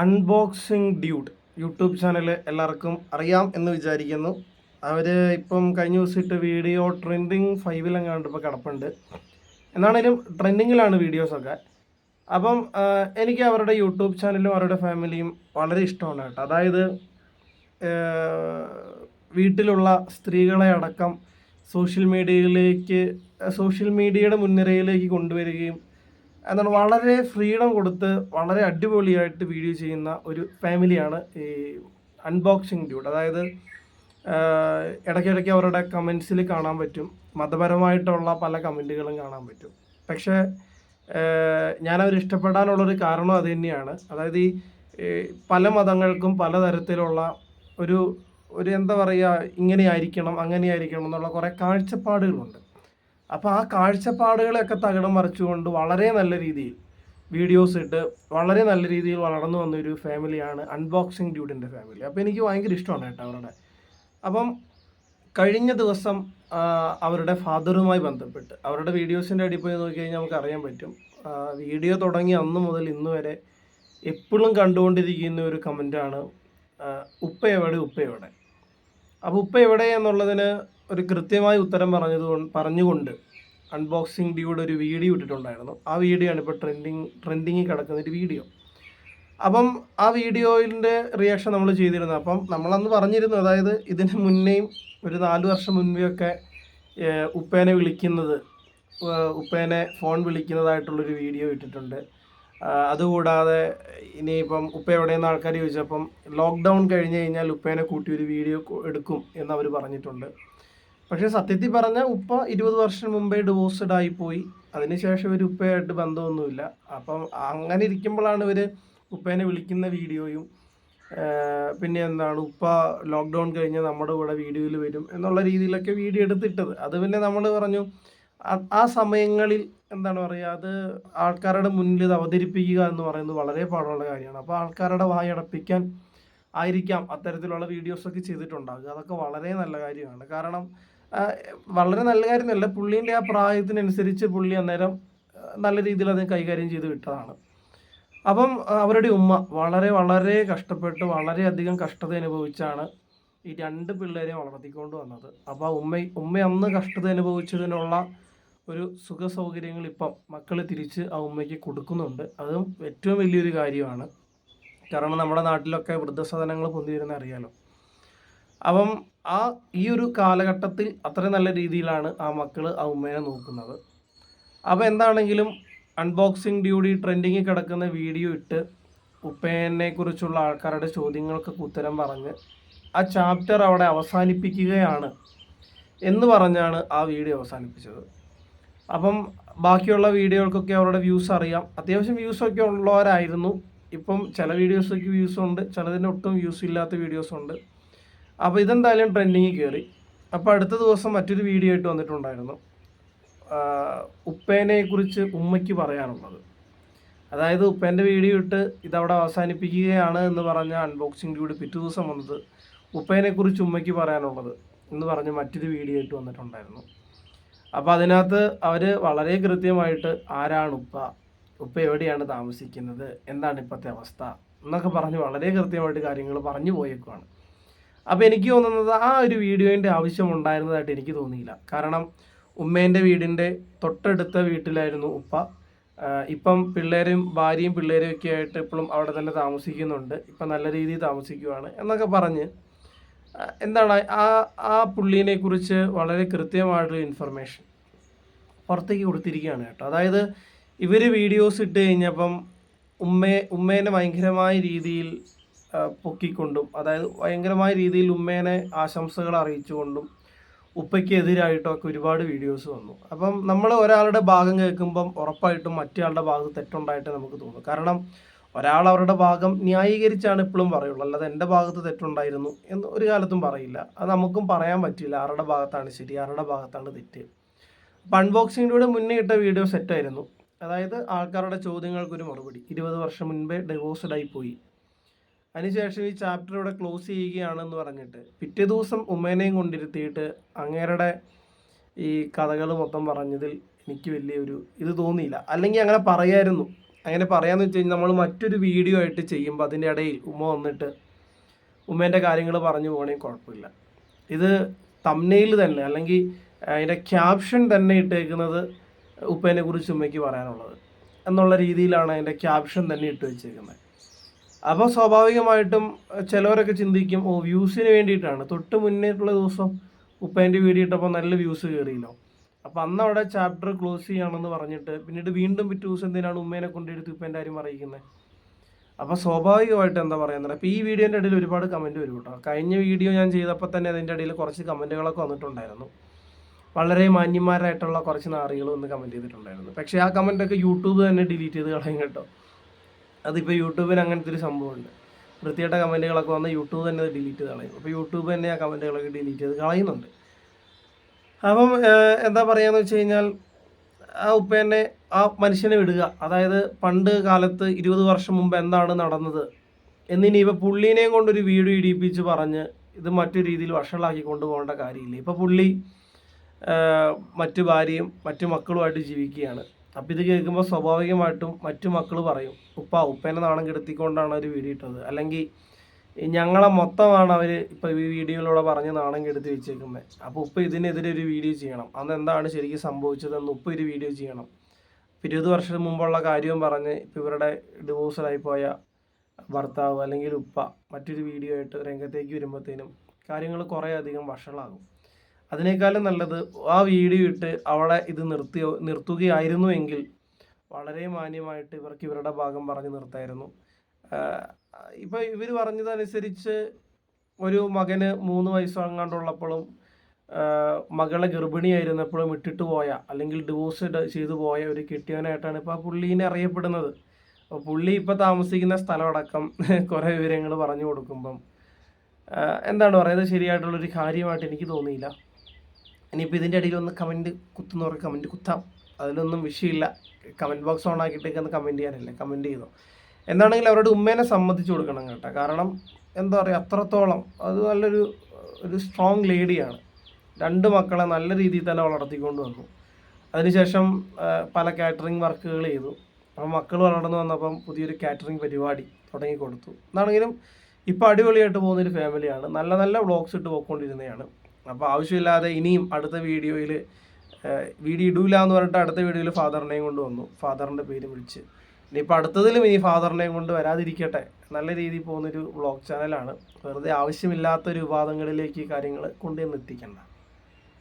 Unboxing dude YouTube channel എല്ലാവർക്കും അറിയാം എന്ന് വിചാരിക്കുന്നു. അവർ ഇപ്പം കഴിഞ്ഞ ദിവസം ഇട്ട് വീഡിയോ ട്രെൻഡിങ് ഫൈവിലെങ്ങാണ്ട് ഇപ്പോൾ കിടപ്പുണ്ട്. എന്നാണേലും ട്രെൻഡിങ്ങിലാണ് വീഡിയോസൊക്കെ അപ്പം എനിക്ക് അവരുടെ യൂട്യൂബ് ചാനലും അവരുടെ ഫാമിലിയും വളരെ ഇഷ്ടമാണ് കേട്ടോ. അതായത് വീട്ടിലുള്ള സ്ത്രീകളെ അടക്കം സോഷ്യൽ മീഡിയയിലേക്ക് സോഷ്യൽ മീഡിയയുടെ മുൻനിരയിലേക്ക് കൊണ്ടുവരികയും എന്താണ് വളരെ ഫ്രീഡം കൊടുത്ത് വളരെ അടിപൊളിയായിട്ട് വീഡിയോ ചെയ്യുന്ന ഒരു ഫാമിലിയാണ് ഈ അൺബോക്സിങ് ഡ്യൂഡ് അതായത് ഇടയ്ക്കിടയ്ക്ക് അവരുടെ കമൻസിൽ കാണാൻ പറ്റും. മതപരമായിട്ടുള്ള പല കമന്റുകളും കാണാൻ പറ്റും. പക്ഷേ ഞാനവർ ഇഷ്ടപ്പെടാനുള്ളൊരു കാരണം അത് തന്നെയാണ്. അതായത് ഈ പല മതങ്ങൾക്കും പലതരത്തിലുള്ള ഒരു ഒരു എന്താ പറയുക ഇങ്ങനെയായിരിക്കണം അങ്ങനെയായിരിക്കണം എന്നുള്ള കുറേ കാഴ്ചപ്പാടുകളുണ്ട്. അപ്പോൾ ആ കാഴ്ചപ്പാടുകളെയൊക്കെ തകിടം മറിച്ചുകൊണ്ട് വളരെ നല്ല രീതിയിൽ വീഡിയോസ് ഇട്ട് വളരെ നല്ല രീതിയിൽ വളർന്നു വന്ന ഒരു ഫാമിലിയാണ് അൺബോക്സിങ് ഡ്യൂഡിന്റെ ഫാമിലി അപ്പോൾ എനിക്ക് ഭയങ്കര ഇഷ്ടമാണ് കേട്ടോ അവരുടെ. അപ്പം കഴിഞ്ഞ ദിവസം അവരുടെ ഫാദറുമായി ബന്ധപ്പെട്ട് അവരുടെ വീഡിയോസിന്റെ അടിയിൽ പോയി നോക്കി കഴിഞ്ഞാൽ നമുക്ക് അറിയാൻ പറ്റും. വീഡിയോ തുടങ്ങി അന്ന് മുതൽ ഇന്ന് വരെ എപ്പോഴും കണ്ടുകൊണ്ടിരിക്കുന്ന ഒരു എവിടെ ഉപ്പ എവിടെ? അപ്പോൾ ഉപ്പ എന്നുള്ളതിന് ഒരു കൃത്യമായ ഉത്തരം പറഞ്ഞത് കൊണ്ട് പറഞ്ഞുകൊണ്ട് അൺബോക്സിംഗ് ഡിയുടെ ഒരു വീഡിയോ ഇട്ടിട്ടുണ്ടായിരുന്നു. ആ വീഡിയോ ആണ് ഇപ്പോൾ ട്രെൻഡിങ് ട്രെൻഡിങ്ങിൽ കിടക്കുന്ന ഒരു വീഡിയോ അപ്പം ആ വീഡിയോയിന്റെ റിയാക്ഷൻ നമ്മൾ ചെയ്തിരുന്നു അപ്പം നമ്മളന്ന് പറഞ്ഞിരുന്നു അതായത് ഇതിന് മുന്നേയും ഒരു നാല് വർഷം മുൻപെയൊക്കെ ഉപ്പേനെ വിളിക്കുന്നത് ഉപ്പേനെ ഫോൺ വിളിക്കുന്നതായിട്ടുള്ളൊരു വീഡിയോ ഇട്ടിട്ടുണ്ട്. അതുകൂടാതെ ഇനിയിപ്പം ഉപ്പ എവിടെയെന്ന് ആൾക്കാർ ചോദിച്ചപ്പം ലോക്ക്ഡൗൺ കഴിഞ്ഞ് കഴിഞ്ഞാൽ ഉപ്പേനെ കൂട്ടി ഒരു വീഡിയോ എടുക്കും എന്നവർ പറഞ്ഞിട്ടുണ്ട്. പക്ഷേ സത്യത്തിൽ പറഞ്ഞാൽ ഉപ്പ ഇരുപത് വർഷം മുമ്പേ ഡിവോഴ്സ്ഡ് ആയിപ്പോയി അതിനുശേഷം ഒരു ഉപ്പയായിട്ട് ബന്ധമൊന്നുമില്ല. അപ്പം അങ്ങനെ ഇരിക്കുമ്പോഴാണ് ഇവർ ഉപ്പേനെ വിളിക്കുന്ന വീഡിയോയും പിന്നെ എന്താണ് ഉപ്പ ലോക്ക്ഡൗൺ കഴിഞ്ഞ് നമ്മുടെ കൂടെ വീഡിയോയിൽ വരും എന്നുള്ള രീതിയിലൊക്കെ വീഡിയോ എടുത്തിട്ടത്. അത് പിന്നെ നമ്മൾ പറഞ്ഞു ആ- സമയങ്ങളിൽ എന്താണ് പറയുക അത് ആൾക്കാരുടെ മുന്നിൽ ഇത് അവതരിപ്പിക്കുക എന്ന് പറയുന്നത് വളരെ പാടുള്ള കാര്യമാണ്. അപ്പോൾ ആൾക്കാരുടെ വായടപ്പിക്കാൻ ആയിരിക്കാം അത്തരത്തിലുള്ള വീഡിയോസൊക്കെ ചെയ്തിട്ടുണ്ടാകുക അതൊക്കെ വളരെ നല്ല കാര്യമാണ്. കാരണം വളരെ നല്ല കാര്യമല്ല പുള്ളീന്റെ ആ പ്രായത്തിനനുസരിച്ച് പുള്ളി അന്നേരം നല്ല രീതിയിൽ അത് കൈകാര്യം ചെയ്ത് വിട്ടതാണ്. അപ്പം അവരുടെ ഉമ്മ വളരെ വളരെ കഷ്ടപ്പെട്ട് വളരെയധികം കഷ്ടത അനുഭവിച്ചാണ് ഈ രണ്ട് പിള്ളേരെ വളർത്തിക്കൊണ്ട് വന്നത്. അപ്പോൾ ആ ഉമ്മ ഉമ്മ അന്ന് കഷ്ടത അനുഭവിച്ചതിനുള്ള ഒരു സുഖ സൗകര്യങ്ങൾ ഇപ്പം മക്കൾ തിരിച്ച് ആ ഉമ്മയ്ക്ക് കൊടുക്കുന്നുണ്ട്. അതും ഏറ്റവും വലിയൊരു കാര്യമാണ്. കാരണം നമ്മുടെ നാട്ടിലൊക്കെ വൃദ്ധസദനങ്ങൾ പൊന്തിയിരുന്ന അറിയാലോ. അപ്പം ആ ഈ ഒരു കാലഘട്ടത്തിൽ അത്രയും നല്ല രീതിയിലാണ് ആ മക്കൾ ആ ഉമ്മേനെ നോക്കുന്നത്. അപ്പോൾ എന്താണെങ്കിലും അൺബോക്സിങ് ഡ്യൂടി ട്രെൻഡിങ്ങിൽ കിടക്കുന്ന വീഡിയോ ഇട്ട് ഉപ്പേനെ കുറിച്ചുള്ള ആൾക്കാരുടെ ചോദ്യങ്ങൾക്കൊക്കെ ഉത്തരം പറഞ്ഞ് ആ ചാപ്റ്റർ അവിടെ അവസാനിപ്പിക്കുകയാണ് എന്ന് പറഞ്ഞാണ് ആ വീഡിയോ അവസാനിപ്പിച്ചത്. അപ്പം ബാക്കിയുള്ള വീഡിയോകൾക്കൊക്കെ അവരുടെ വ്യൂസ് അറിയാം. അത്യാവശ്യം വ്യൂസൊക്കെ ഉള്ളവരായിരുന്നു. ഇപ്പം ചില വീഡിയോസൊക്കെ വ്യൂസ് ഉണ്ട്. ചിലതിന്റെ ഒട്ടും വ്യൂസ് ഇല്ലാത്ത വീഡിയോസ് ഉണ്ട്. അപ്പോൾ ഇതെന്തായാലും ട്രെൻഡിങ്ങിൽ കയറി അപ്പോൾ അടുത്ത ദിവസം മറ്റൊരു വീഡിയോ ആയിട്ട് വന്നിട്ടുണ്ടായിരുന്നു. ഉപ്പേനെക്കുറിച്ച് ഉമ്മയ്ക്ക് പറയാനുള്ളത്. അതായത് ഉപ്പേന്റെ വീഡിയോ ഇട്ട് ഇതവിടെ അവസാനിപ്പിക്കുകയാണ് എന്ന് പറഞ്ഞ അൺബോക്സിംഗ് വീഡിയോ പിറ്റേ ദിവസം വന്നത് ഉപ്പേനെക്കുറിച്ച് ഉമ്മയ്ക്ക് പറയാനുള്ളത് എന്ന് പറഞ്ഞ് മറ്റൊരു വീഡിയോ ആയിട്ട് വന്നിട്ടുണ്ടായിരുന്നു. അപ്പോൾ അതിനകത്ത് അവർ വളരെ കൃത്യമായിട്ട് ആരാണ് ഉപ്പ? ഉപ്പ എവിടെയാണ് താമസിക്കുന്നത്? എന്താണ് ഇപ്പോഴത്തെ അവസ്ഥ? എന്നൊക്കെ പറഞ്ഞ് വളരെ കൃത്യമായിട്ട് കാര്യങ്ങൾ പറഞ്ഞു പോയേക്കുവാണ്. അപ്പോൾ എനിക്ക് തോന്നുന്നത് ആ ഒരു വീഡിയോന്റെ ആവശ്യം ഉണ്ടായിരുന്നതായിട്ട് എനിക്ക് തോന്നിയില്ല. കാരണം ഉമ്മേന്റെ വീടിന്റെ തൊട്ടടുത്ത വീട്ടിലായിരുന്നു ഉപ്പ. ഇപ്പം പിള്ളേരും ഭാര്യയും പിള്ളേരും ഒക്കെ ആയിട്ട് ഇപ്പോഴും അവിടെ തന്നെ താമസിക്കുന്നുണ്ട്. ഇപ്പം നല്ല രീതിയിൽ താമസിക്കുവാണ് എന്നൊക്കെ പറഞ്ഞ് എന്താണ് ആ ആ പുള്ളീനെ കുറിച്ച് വളരെ കൃത്യമായിട്ടുള്ള ഇൻഫർമേഷൻ പുറത്തേക്ക് കൊടുത്തിരിക്കുകയാണ് കേട്ടോ. അതായത് ഇവർ വീഡിയോസ് ഇട്ട് കഴിഞ്ഞപ്പം ഉമ്മയെ ഉമ്മേനെ ഭയങ്കരമായ രീതിയിൽ പൊക്കിക്കൊണ്ടും അതായത് ഭയങ്കരമായ രീതിയിൽ ഉമ്മേനെ ആശംസകൾ അറിയിച്ചുകൊണ്ടും ഉപ്പയ്ക്കെതിരായിട്ടൊക്കെ ഒരുപാട് വീഡിയോസ് വന്നു. അപ്പം നമ്മൾ ഒരാളുടെ ഭാഗം കേൾക്കുമ്പം ഉറപ്പായിട്ടും മറ്റേ ആളുടെ ഭാഗത്ത് തെറ്റുണ്ടായിട്ട് നമുക്ക് തോന്നും. കാരണം ഒരാൾ അവരുടെ ഭാഗം ന്യായീകരിച്ചാണ് ഇപ്പോഴും പറയുള്ളൂ. അല്ലാതെ എന്റെ ഭാഗത്ത് തെറ്റുണ്ടായിരുന്നു എന്ന് ഒരു കാലത്തും പറയില്ല. അത് നമുക്കും പറയാൻ പറ്റില്ല. ആരുടെ ഭാഗത്താണ് ശരി ആരുടെ ഭാഗത്താണ് തെറ്റ്. അൺബോക്സിങ്ങിലൂടെ മുന്നേ ഇട്ട വീഡിയോ സെറ്റായിരുന്നു അതായത് ആൾക്കാരുടെ ചോദ്യങ്ങൾക്കൊരു മറുപടി. ഇരുപത് വർഷം മുൻപേ ഡിവോഴ്സ്ഡ് ആയി പോയി. അതിനുശേഷം ഈ ചാപ്റ്റർ ഇവിടെ ക്ലോസ് ചെയ്യുകയാണെന്ന് പറഞ്ഞിട്ട് പിറ്റേ ദിവസം ഉമ്മേനെയും കൊണ്ടിരുത്തിയിട്ട് അങ്ങേരുടെ ഈ കഥകൾ മൊത്തം പറഞ്ഞതിൽ എനിക്ക് വലിയൊരു ഇത് തോന്നിയില്ല. അല്ലെങ്കിൽ അങ്ങനെ പറയായിരുന്നു. അങ്ങനെ പറയാന്ന് വെച്ച് കഴിഞ്ഞാൽ നമ്മൾ മറ്റൊരു വീഡിയോ ആയിട്ട് ചെയ്യുമ്പോൾ അതിന്റെ ഇടയിൽ ഉമ്മ വന്നിട്ട് ഉമ്മേന്റെ കാര്യങ്ങൾ പറഞ്ഞു പോകണമെങ്കിൽ കുഴപ്പമില്ല. ഇത് തമ്മയിൽ തന്നെ അല്ലെങ്കിൽ അതിന്റെ ക്യാപ്ഷൻ തന്നെ ഇട്ടേക്കുന്നത് ഉപ്പേനെ കുറിച്ച് ഉമ്മയ്ക്ക് പറയാനുള്ളത്. എന്നുള്ള രീതിയിലാണ് അതിന്റെ ക്യാപ്ഷൻ തന്നെ ഇട്ട് വെച്ചേക്കുന്നത് അപ്പോൾ സ്വാഭാവികമായിട്ടും ചിലവരൊക്കെ ചിന്തിക്കും ഓ വ്യൂസിന് വേണ്ടിയിട്ടാണ്. തൊട്ട് മുന്നേട്ടുള്ള ദിവസം ഉപ്പേന്റെ വീഡിയോ ഇട്ടപ്പോൾ നല്ല വ്യൂസ് കയറിയല്ലോ അപ്പോൾ അന്ന് അവിടെ ചാപ്റ്റർ ക്ലോസ് ചെയ്യണമെന്ന് പറഞ്ഞിട്ട് പിന്നീട് വീണ്ടും പിറ്റേ ദിവസം എന്തിനാണ് ഉമ്മേനെ കൊണ്ടെടുത്ത് ഉപ്പേന്റെ കാര്യം അറിയിക്കുന്നത് അപ്പോൾ സ്വാഭാവികമായിട്ട് എന്താ പറയുന്നത് അപ്പോൾ ഈ വീഡിയോന്റെ ഇടയിൽ ഒരുപാട് കമന്റ് വരും കേട്ടോ. കഴിഞ്ഞ വീഡിയോ ഞാൻ ചെയ്തപ്പോൾ തന്നെ അതിന്റെ ഇടയിൽ കുറച്ച് കമന്റുകളൊക്കെ വന്നിട്ടുണ്ടായിരുന്നു. വളരെ മാന്യന്മാരായിട്ടുള്ള കുറച്ച് നാറികൾ വന്ന് കമന്റ് ചെയ്തിട്ടുണ്ടായിരുന്നു. പക്ഷേ ആ കമന്റൊക്കെ യൂട്യൂബ് തന്നെ ഡിലീറ്റ് ചെയ്ത് കളയും കേട്ടോ. അതിപ്പോൾ യൂട്യൂബിന് അങ്ങനത്തെ ഒരു സംഭവമുണ്ട്. വൃത്തിയായിട്ട കമന്റുകളൊക്കെ വന്ന് യൂട്യൂബ് തന്നെ ഡിലീറ്റ് ചെയ്ത് കളയും. അപ്പോൾ യൂട്യൂബ് തന്നെ ആ കമന്റുകളൊക്കെ ഡിലീറ്റ് ചെയ്ത് കളയുന്നുണ്ട്. അപ്പം എന്താ പറയുകയെന്ന് വെച്ച് കഴിഞ്ഞാൽ ആ ഉപ്പേനെ ആ മനുഷ്യനെ വിടുക. അതായത് പണ്ട് കാലത്ത് ഇരുപത് വർഷം മുമ്പ് എന്താണ് നടന്നത്? എന്നിനി ഇപ്പം പുള്ളീനെയും കൊണ്ടൊരു വീഡിയോ ഇടിപ്പിച്ച് പറഞ്ഞ് ഇത് മറ്റു രീതിയിൽ വഷളാക്കി കൊണ്ടുപോകേണ്ട കാര്യമില്ല. ഇപ്പം പുള്ളി മറ്റു ഭാര്യയും മറ്റു മക്കളുമായിട്ട് ജീവിക്കുകയാണ്. അപ്പം ഇത് കേൾക്കുമ്പോൾ സ്വാഭാവികമായിട്ടും മറ്റു മക്കൾ പറയും ഉപ്പ ഉപ്പേനെ നാണം കെടുത്തിക്കൊണ്ടാണ് ഒരു വീഡിയോ ഇട്ടത്. അല്ലെങ്കിൽ ഞങ്ങളെ മൊത്തമാണ് അവർ ഇപ്പോൾ ഈ വീഡിയോയിലൂടെ പറഞ്ഞ് നാണം കെടുത്തി വെച്ചേക്കുന്നത് അപ്പോൾ ഉപ്പ ഇതിനെതിരെ ഒരു വീഡിയോ ചെയ്യണം. അന്ന് എന്താണ് ശരിക്കും സംഭവിച്ചതെന്ന് ഉപ്പ ഒരു വീഡിയോ ചെയ്യണം. ഇരുപത് വർഷം മുമ്പുള്ള കാര്യവും പറഞ്ഞ് ഇപ്പോൾ ഇവരുടെ ഡിവോഴ്സലായി പോയ ഭർത്താവ് അല്ലെങ്കിൽ ഉപ്പ മറ്റൊരു വീഡിയോ ആയിട്ട് രംഗത്തേക്ക് വരുമ്പോഴത്തേനും കാര്യങ്ങൾ കുറേ അധികം വഷളാകും. അതിനേക്കാളും നല്ലത് ആ വീഡിയോ ഇട്ട് അവളെ ഇത് നിർത്തിയോ നിർത്തുകയായിരുന്നു എങ്കിൽ വളരെ മാന്യമായിട്ട് ഇവർക്ക് ഇവരുടെ ഭാഗം പറഞ്ഞ് നിർത്തായിരുന്നു. ഇപ്പം ഇവർ പറഞ്ഞതനുസരിച്ച് ഒരു മകന് മൂന്ന് വയസ്സാങ്ങാണ്ടുള്ളപ്പോഴും മകളെ ഗർഭിണിയായിരുന്നപ്പോഴും ഇട്ടിട്ട് പോയ അല്ലെങ്കിൽ ഡിവോഴ്സ് ചെയ്തു പോയ ഒരു കെട്ടിയവനായിട്ടാണ് ഇപ്പോൾ ആ പുള്ളീനെ അറിയപ്പെടുന്നത്. അപ്പോൾ പുള്ളി ഇപ്പോൾ താമസിക്കുന്ന സ്ഥലമടക്കം കുറേ വിവരങ്ങൾ പറഞ്ഞു കൊടുക്കുമ്പം എന്താണ് പറയുന്നത്? ശരിയായിട്ടുള്ളൊരു കാര്യമായിട്ട് എനിക്ക് തോന്നിയില്ല. ഇനിയിപ്പോൾ ഇതിന്റെ ഇടയിൽ ഒന്ന് കമന്റ് കുത്തുന്നവർ കമന്റ് കുത്താം. അതിലൊന്നും വിഷയമില്ല. കമന്റ് ബോക്സ് ഓൺ ആക്കിയിട്ടേക്ക് ഒന്ന് കമന്റ് ചെയ്യാനല്ലേ? കമന്റ് ചെയ്തോ? എന്താണെങ്കിലും അവരുടെ ഉമ്മേനെ സമ്മതിച്ചു കൊടുക്കണം കേട്ടോ. കാരണം എന്താ പറയുക അത്രത്തോളം അത് നല്ലൊരു ഒരു സ്ട്രോങ് ലേഡിയാണ് രണ്ട് മക്കളെ നല്ല രീതിയിൽ തന്നെ വളർത്തിക്കൊണ്ട് വന്നു. അതിനുശേഷം പല കാറ്ററിംഗ് വർക്കുകൾ ചെയ്തു. അപ്പം മക്കൾ വളർന്നു വന്നപ്പം പുതിയൊരു കാറ്ററിംഗ് പരിപാടി തുടങ്ങി കൊടുത്തു. എന്നാണെങ്കിലും ഇപ്പോൾ അടിപൊളിയായിട്ട് പോകുന്നൊരു ഫാമിലിയാണ് നല്ല നല്ല വ്ളോഗ്സ് ഇട്ട് പോയിക്കൊണ്ടിരുന്നതാണ്. അപ്പോൾ ആവശ്യമില്ലാതെ ഇനിയും അടുത്ത വീഡിയോയിൽ വീഡിയോ ഇടൂല എന്ന് പറഞ്ഞിട്ട് അടുത്ത വീഡിയോയിൽ ഫാദറിനെയും കൊണ്ട് വന്നു. ഫാദറിന്റെ പേര് വിളിച്ച്. ഇനിയിപ്പോൾ അടുത്തതിലും ഇനി ഫാദറിനെയും കൊണ്ട് വരാതിരിക്കട്ടെ. നല്ല രീതിയിൽ പോകുന്നൊരു വ്ളോഗ് ചാനലാണ് വെറുതെ ആവശ്യമില്ലാത്തൊരു വിവാദങ്ങളിലേക്ക് കാര്യങ്ങൾ കൊണ്ടുവന്ന് എത്തിക്കണ്ട.